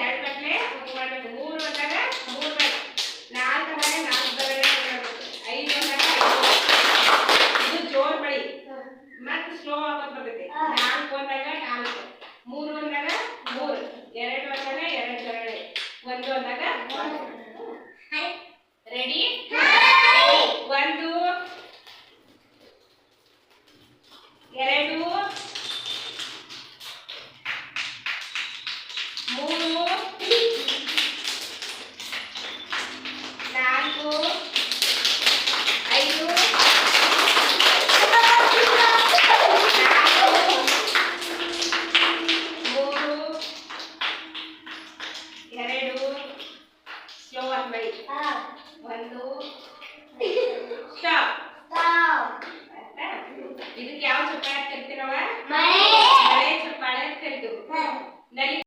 ಎರಡು ಅಂದಾಗ ಎರಡು ಮಾಡಬೇಕು ಮೂರು ಅಂದಾಗ ಮೂರು ಬಟ್ಟೆ ನಾಲ್ಕು ಅಂದಾಗ ನಾಲ್ಕು ಮಾಡ್ಬೇಕು ಐದು ಅಂದಾಗ ಇದು ಜೋರ್ ಮಳಿ. ಮತ್ತೆ ಸ್ಲೋ ಆಗೋದು ಬರ್ತೈತಿ ನಾಲ್ಕು ಅಂದಾಗ ನಾಲ್ಕು. ಮೂರು ಅಂದಾಗ ಮೂರು. ಎರಡು ಅಂದಾಗ ಎರಡು ಜೊರಳೆ ಒಂದು ಅಂದಾಗ ರೆಡಿ ಒಂದು ಎರಡು ಮೂರು ಎರಡು ಸ್ಲೋ ಮಳಿ ಒಂದು ಸ್ಟಾಪ್ ಇದಕ್ಕೆ ಯಾವ ಚಪ್ಪಾಳೆ ಕರಿತೀವಿ ನಾವ ಮಳೆ ಚಪ್ಪಾಳೆ ಕರಿತೀವಿ ನಡಿ